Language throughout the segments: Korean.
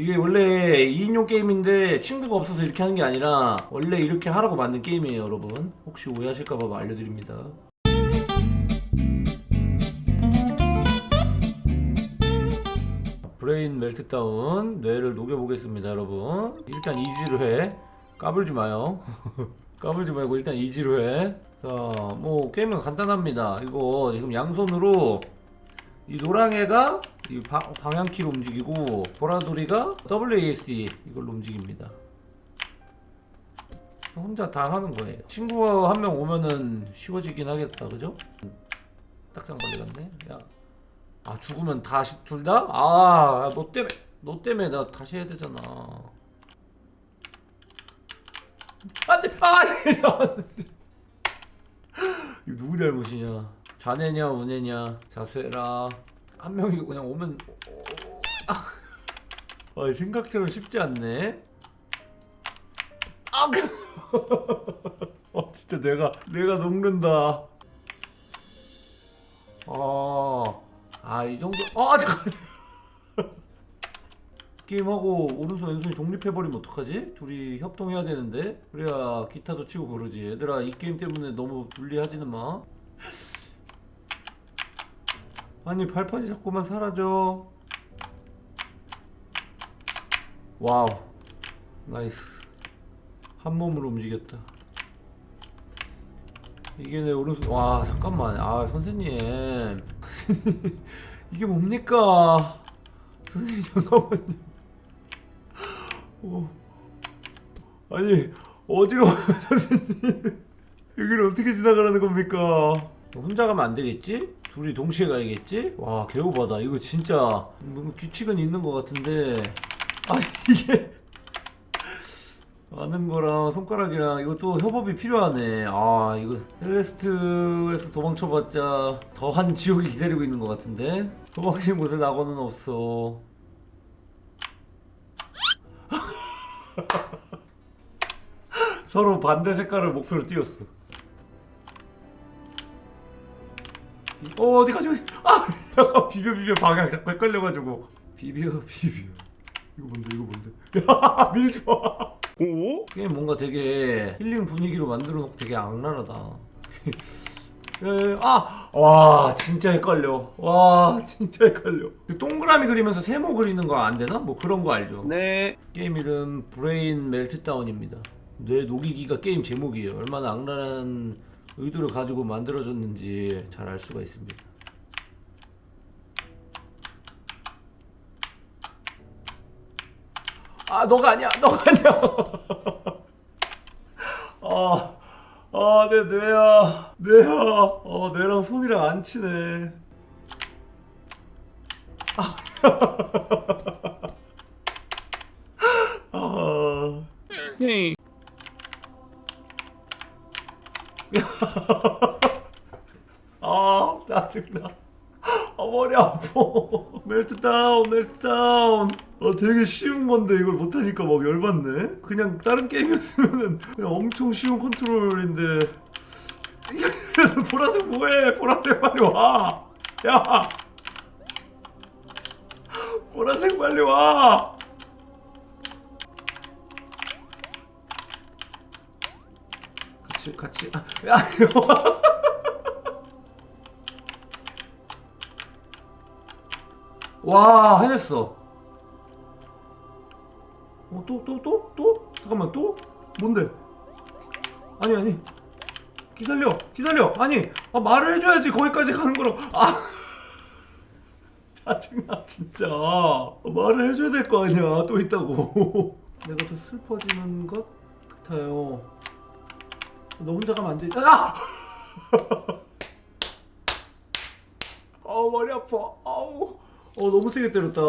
이게 원래 2인용 게임인데 친구가 없어서 이렇게 하는 게 아니라 원래 이렇게 하라고 만든 게임이에요 여러분. 혹시 오해하실까봐 알려드립니다. 브레인 멜트다운 뇌를 녹여보겠습니다 여러분. 일단 이지로 해. 까불지 마요. 까불지 말고 일단 이지로 해자뭐 게임은 간단합니다. 이거 지금 양손으로 이 노랑애가 이 바- 방향키로 움직이고 보라돌이가 WASD 이걸로 움직입니다 혼자 다 하는 거예요 친구가 한 명 오면은 쉬워지긴 하겠다 그죠? 딱장 걸려갔네 야. 아 죽으면 다시 둘 다? 아, 너 때문에 너 때문에 나 다시 해야 되잖아. 안돼, 아, 이거 누구 잘못이냐? 자네냐, 우네냐? 자수해라. 한 명이 그냥 오면, 아, 아, 생각처럼 쉽지 않네. 아, 그, 어, 진짜 내가 내가 녹는다. 아. 아, 이 정도. 아, 잠깐. 게임하고 오른손 왼손이 독립해버리면 어떡하지? 둘이 협동해야 되는데 그래야 기타도 치고 그러지 얘들아 이 게임 때문에 너무 분리하지는 마 아니 발판이 자꾸만 사라져. 와우. 나이스. 한 몸으로 움직였다. 이게 내 오른손 와 잠깐만. 아 선생님. 선생님 이게 뭡니까? 선생님 잠깐만요. 어. 아니 어디로 선생님? 여기를 어떻게 지나가라는 겁니까? 혼자 가면 안 되겠지? 둘이 동시에 가야겠지? 와 개오바다 이거 진짜 뭔가 규칙은 있는 것 같은데 아니 이게 아는 거랑 손가락이랑 이것도 협업이 필요하네. 아 이거 셀레스트에서 도망쳐봤자 더한 지옥이 기다리고 있는 것 같은데 도망친 곳에 낙원은 없어. 서로 반대 색깔을 목표로 띄웠어. 어 어디 가지? 아 비벼 비벼 방향 자꾸 헷갈려가지고 비벼 비벼. 이거 뭔데 이거 뭔데? 야 밀지 마. 오? 게임 뭔가 되게 힐링 분위기로 만들어 놓고 되게 악랄하다. 예, 아! 와, 진짜 헷갈려. 와, 진짜 헷갈려. 그 동그라미 그리면서 세모 그리는 거 안 되나? 뭐 그런 거 알죠? 네. 게임 이름 브레인 멜트다운입니다. 뇌 녹이기가 게임 제목이에요. 얼마나 악랄한 의도를 가지고 만들어졌는지 잘 알 수가 있습니다. 아, 너가 아니야, 너가 아니야. 아, 아, 내 뇌야, 뇌야. 어, 뇌랑 손이랑 안 치네. 아. 네. 아 짜증나. 아 머리 아파. 멜트다운 멜트다운. 아 되게 쉬운 건데 이걸 못하니까 막 열받네. 그냥 다른 게임이었으면은 그냥 엄청 쉬운 컨트롤인데. 보라색 뭐해? 보라색 빨리 와 야! 보라색 빨리 와 같이 같이 아, 야 이거 와 해냈어 어, 또, 또, 또? 또? 잠깐만, 또? 뭔데? 아니, 아니. 기다려, 기다려. 아니, 아, 말을 해줘야지. 거기까지 가는 거라. 아. 짜증나, 진짜. 아, 말을 해줘야 될 거 아니야. 또 있다고. 내가 더 슬퍼지는 것 같아요. 너 혼자 가면 안 돼. 아! 아, 머리 아파. 아우. 어, 너무 세게 때렸다.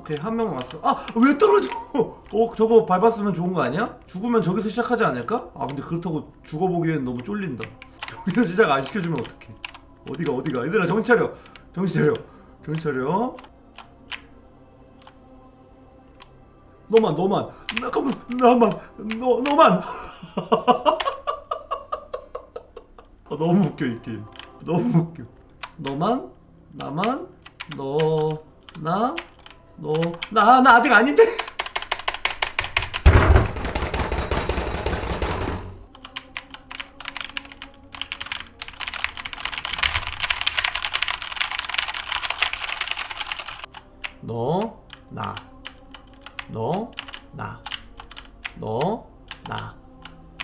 오케이 한 명 왔어. 아 왜 떨어져? 어 저거 밟았으면 좋은 거 아니야? 죽으면 저기서 시작하지 않을까? 아 근데 그렇다고 죽어보기엔 너무 쫄린다. 여기서 시작 안 시켜주면 어떡해? 어디가 어디가? 얘들아 정신 차려. 정신 차려. 정신 차려. 너만 너만 잠깐만 나만 너 너만. 아, 너무 웃겨 이 게임. 너무 웃겨. 너만 나만 너나너나 나 아직 아닌데 너, 나. 너, 나. 너, 나.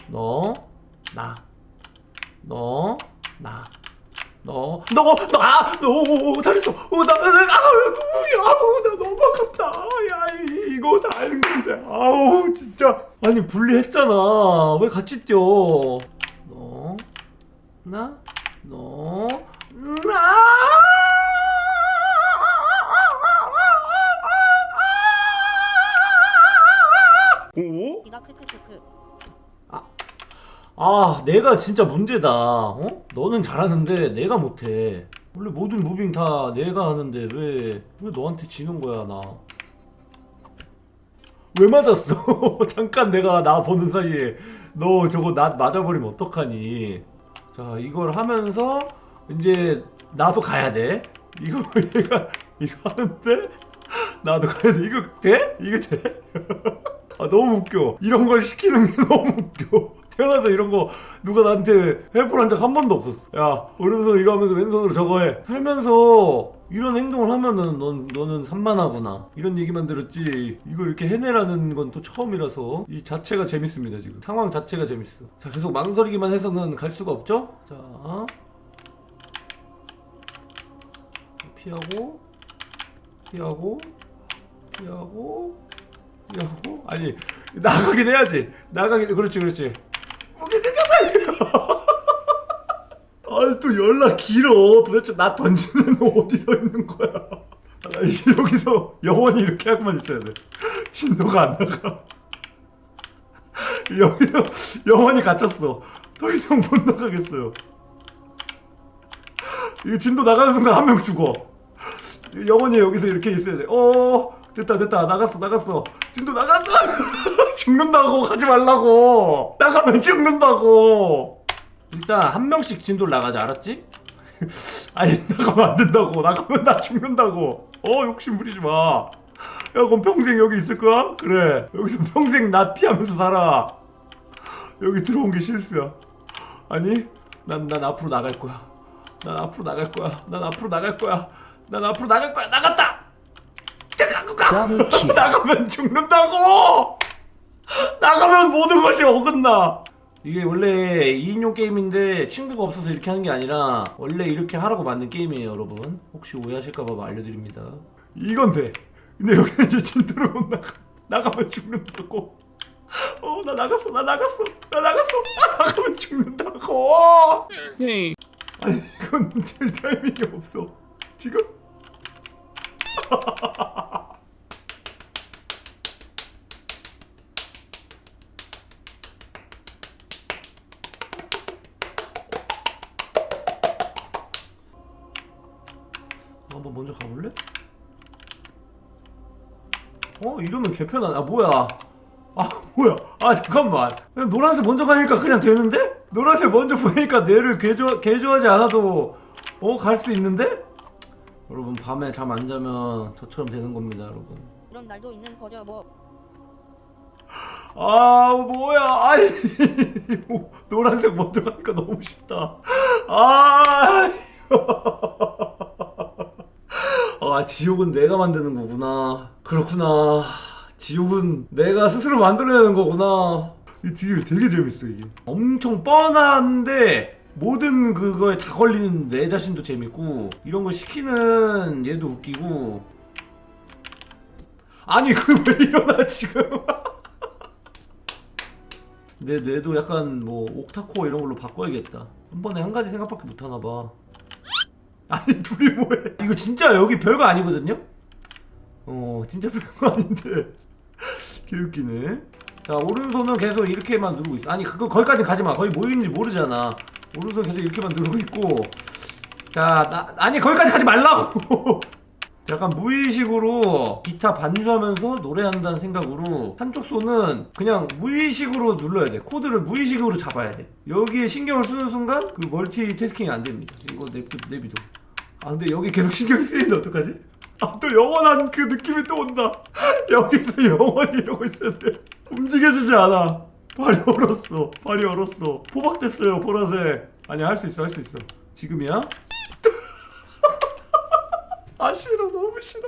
너, 나. 너, 나. 너, 너, 너, 아, 너, 잘했어. 어, 나, 나, 나, 아우, 아우, 나 너무 아깝다. 야, 이- 이거 다 했는데. 아우, 진짜. 아니, 분리했잖아. 왜 같이 뛰어? 너, 나, 너, 아, 내가 진짜 문제다. 어? 너는 잘하는데 내가 못해. 원래 모든 무빙 다 내가 하는데 왜, 왜 너한테 지는 거야, 나? 왜 맞았어? 잠깐 내가 나 보는 사이에 너 저거 나 맞아버리면 어떡하니? 자, 이걸 하면서 이제 나도 가야 돼. 이거 얘가 이거 하는데 나도 가야 돼. 이거 돼? 이게 돼? 아 너무 웃겨. 이런 걸 시키는 게 너무 웃겨. 태어나서 이런 거 누가 나한테 해볼 한적 한 번도 없었어. 야 오른손 이거 하면서 왼손으로 저거 해. 살면서 이런 행동을 하면은 넌 너는 산만하구나. 이런 얘기만 들었지. 이걸 이렇게 해내라는 건 또 처음이라서 이 자체가 재밌습니다 지금. 상황 자체가 재밌어. 자 계속 망설이기만 해서는 갈 수가 없죠. 자 피하고 피하고 피하고 피하고 아니 나가긴 해야지 나가긴 그렇지 그렇지 아또 연락 길어. 도대체 나 던지는 거 어디서 있는 거야? 아, 여기서 영원히 이렇게 하고만 있어야 돼. 진도가 안 나가. 여기서 영원히 갇혔어. 더 이상 못 나가겠어요. 이거 진도 나가는 순간 한 명 죽어. 영원히 여기서 이렇게 있어야 돼. 어 됐다 됐다. 나갔어 나갔어. 진도 나갔어. 죽는다고 가지 말라고. 나가면 죽는다고. 일단 한 명씩 진도를 나가자 알았지? 아니 나가면 안 된다고. 나가면 나 죽는다고. 어 욕심 부리지 마. 야 그럼 평생 여기 있을 거야? 그래 여기서 평생 나 피하면서 살아. 여기 들어온 게 실수야. 아니 난 난 앞으로 나갈 거야. 난 앞으로 나갈 거야. 난 앞으로 나갈 거야. 난 앞으로 나갈 거야. 나갔다. 나가면 죽는다고. 나가면 모든 것이 어긋나. 이게 원래 2인용 게임인데 친구가 없어서 이렇게 하는 게 아니라 원래 이렇게 하라고 만든 게임이에요, 여러분. 혹시 오해하실까봐 알려드립니다. 이건 돼. 근데 여기는 이제 진도를 못 나가. 나가면 죽는다고. 어, 나 나갔어, 나 나갔어, 나 나갔어. 나 나가면 죽는다고. 네. 아니 이건 될 타이밍이 없어 지금 한번 먼저 가볼래? 어? 이러면 개편하네. 아 뭐야? 아 뭐야? 아 잠깐만. 노란색 먼저 가니까 그냥 되는데? 노란색 먼저 보니까 뇌를 개조, 개조하지 않아도 어 갈 수 있는데? 여러분 밤에 잠 안 자면 저처럼 되는 겁니다 여러분. 이런 날도 있는 거죠 뭐. 아 뭐야? 아이 뭐, 노란색 먼저 가니까 너무 쉽다. 아 아, 지옥은 내가 만드는 거구나. 그렇구나. 지옥은 내가 스스로 만들어내는 거구나. 이게 되게, 되게 재밌어, 이게. 엄청 뻔한데, 모든 그거에 다 걸리는 내 자신도 재밌고, 이런 거 시키는 얘도 웃기고. 아니, 그왜 일어나, 지금. 내 뇌도 약간 뭐, 옥타코어 이런 걸로 바꿔야겠다. 한 번에 한 가지 생각밖에 못 하나 봐. 아니 둘이 뭐해? 이거 진짜 여기 별거 아니거든요? 어 진짜 별거 아닌데. 개웃기네. 자 오른손은 계속 이렇게만 누르고 있어. 아니 그거 거기까지 가지마. 거기 뭐 있는지 모르잖아. 오른손 계속 이렇게만 누르고 있고. 자 나, 아니 거기까지 가지 말라고. 약간 무의식으로 기타 반주하면서 노래한다는 생각으로 한쪽 손은 그냥 무의식으로 눌러야 돼. 코드를 무의식으로 잡아야 돼. 여기에 신경을 쓰는 순간 그 멀티태스킹이 안 됩니다. 이거 내비, 내비도 아 근데 여기 계속 신경이 쓰이는데 어떡하지? 아 또 영원한 그 느낌이 또 온다. 여기서 영원히 이러고 있어야 돼 움직여지지 않아. 발이 얼었어. 발이 얼었어. 포박됐어요 보라색. 아니야 할 수 있어 할 수 있어. 지금이야? 아 싫어. 너무 싫어.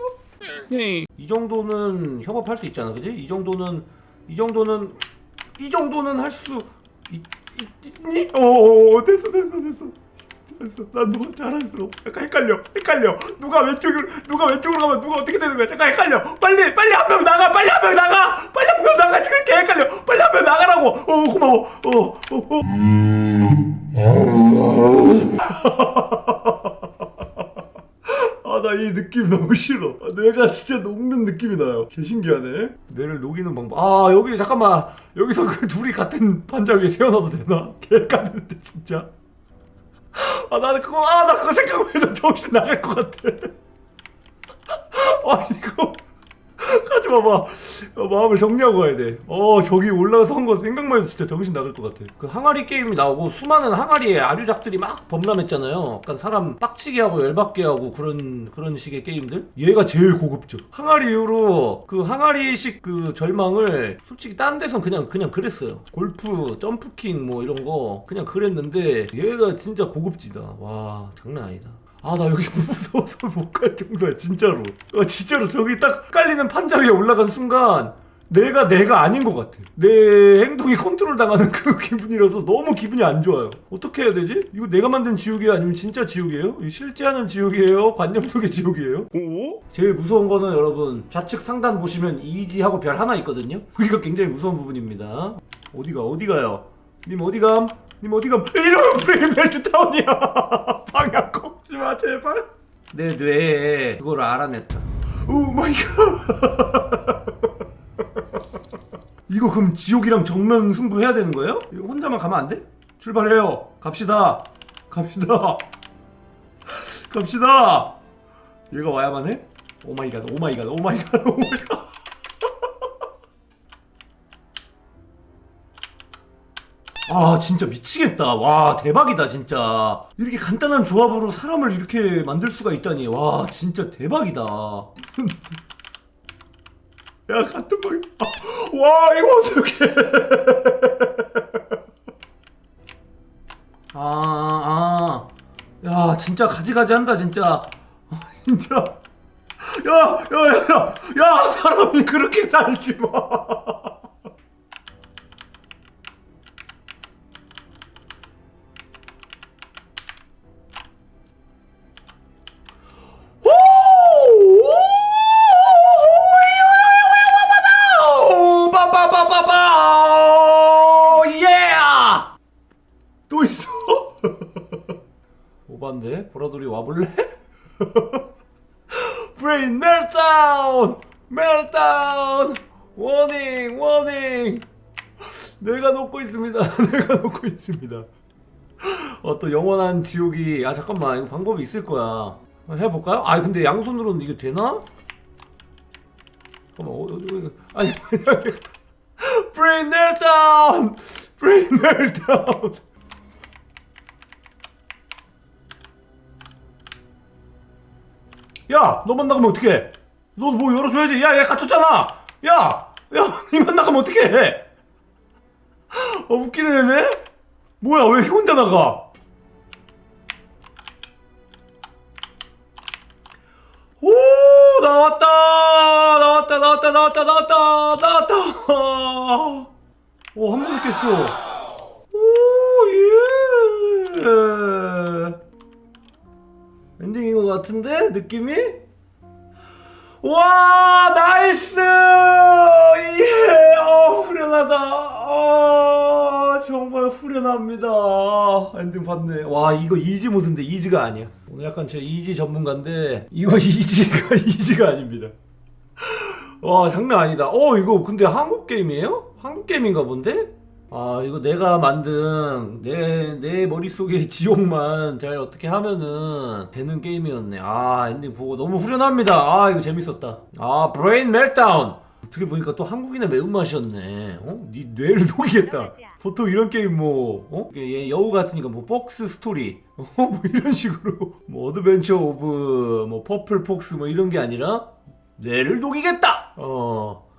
네. 이 정도는 협업할 수 있잖아. 그지? 이 정도는 이 정도는 이 정도는 할 수 있니? 어 됐어 됐어 됐어 됐어. 난 너무 자랑스러워 약간 헷갈려. 헷갈려. 누가 왼쪽으로 누가 왼쪽으로 가면 누가 어떻게 되는 거야? 잠깐 헷갈려. 빨리 빨리 한 명 나가 빨리 한 명 나가. 빨리 한 명 나가. 지금 개 헷갈려. 빨리 한 명 나가라고. 어 고마워. 어어 어, 아 나 이 느낌 너무 싫어. 아, 내가 진짜 녹는 느낌이 나요. 개 신기하네. 뇌를 녹이는 방법. 아 여기 잠깐만. 여기서 그 둘이 같은 판자 위에 세워놔도 되나? 개 헷갈리는데 진짜 아 나는 그거 아 나 그거 생각만 해도 정신 나갈 것 같아. 아 이거 마봐. 어, 마음을 정리하고 가야 돼 어 저기 올라가서 한 거 생각만 해도 진짜 정신 나갈 것 같아. 그 항아리 게임이 나오고 수많은 항아리에 아류작들이 막 범람했잖아요. 약간 사람 빡치게 하고 열받게 하고 그런 그런 식의 게임들. 얘가 제일 고급져. 항아리 이후로 그 항아리식 그 절망을 솔직히 딴 데선 그냥 그냥 그랬어요. 골프 점프킹 뭐 이런 거 그냥 그랬는데 얘가 진짜 고급지다. 와 장난 아니다 아 나 여기 무서워서 못 갈 정도야 진짜로 아, 진짜로 저기 딱 깔리는 판자 위에 올라간 순간 내가 내가 아닌 것 같아 내 행동이 컨트롤 당하는 그 기분이라서 너무 기분이 안 좋아요 어떻게 해야 되지? 이거 내가 만든 지옥이에요 아니면 진짜 지옥이에요? 이거 실제 하는 지옥이에요? 관념 속의 지옥이에요? 오? 제일 무서운 거는 여러분 좌측 상단 보시면 이지하고 별 하나 있거든요 여기가 굉장히 무서운 부분입니다 어디가 어디가요? 님 어디감? 님 어디감? 이러면 프레임 멜트 타운이야. 방향 꺾지 마 제발. 내 뇌에 그거를 알아냈다. 오 마이 갓 이거 그럼 지옥이랑 정면 승부해야 되는 거예요? 이거 혼자만 가면 안 돼? 출발해요. 갑시다. 갑시다. 갑시다. 얘가 와야만 해? 오마이갓 오마이갓 오마이갓 오마이갓 아 진짜 미치겠다. 와 대박이다 진짜. 이렇게 간단한 조합으로 사람을 이렇게 만들 수가 있다니. 와 진짜 대박이다. 야 같은 방 아, 와 이거 어떡해. 아아. 야 진짜 가지가지 한다 진짜. 아, 진짜. 야야야야 야, 사람이 그렇게 살지 마 보라돌이 와볼래? 브레인 멜다운! 멜다운! 워닝 워닝! 내가 놓고 있습니다. 내가 놓고 있습니다. 어, 또 영원한 지옥이 아 잠깐만 이거 방법이 있을 거야. 해볼까요? 아 근데 양손으로는 이게 되나? 잠깐만 어, 어, 어, 아니 브레인 멜다운! 브레인 멜다운! 야! 너만 나가면 어떡해? 너 뭐 열어줘야지. 야, 얘 갇혔잖아! 야! 야, 니만 나가면 어떡해? 어, 웃기네, 얘네? 뭐야, 왜 혼자 나가? 오 나왔다 나왔다 나왔다 나왔다 나왔다 나왔다 오 한 번 깼어 오 예 엔딩인 것 같은데? 느낌이? 와 나이스! 예 어 후련하다. 어 정말 후련합니다. 엔딩 봤네. 와 이거 이지 모드인데 이지가 아니야. 오늘 약간 제 이지 전문가인데 이거 이지가 이지가 아닙니다. 와 장난 아니다. 어 이거 근데 한국 게임이에요? 한국 게임인가 본데? 아 이거 내가 만든 내, 내 머릿속의 지옥만 잘 어떻게 하면은 되는 게임이었네 아 엔딩 보고 너무 후련합니다 아 이거 재밌었다 아 브레인 멜다운 어떻게 보니까 또 한국인의 매운맛이었네. 어? 네 뇌를 녹이겠다. 보통 이런 게임 뭐, 어? 얘 여우 같으니까 뭐 폭스 스토리, 어? 뭐 이런 식으로 뭐 어드벤처 오브 뭐 퍼플 폭스 뭐 이런 게 아니라 뇌를 녹이겠다. 어.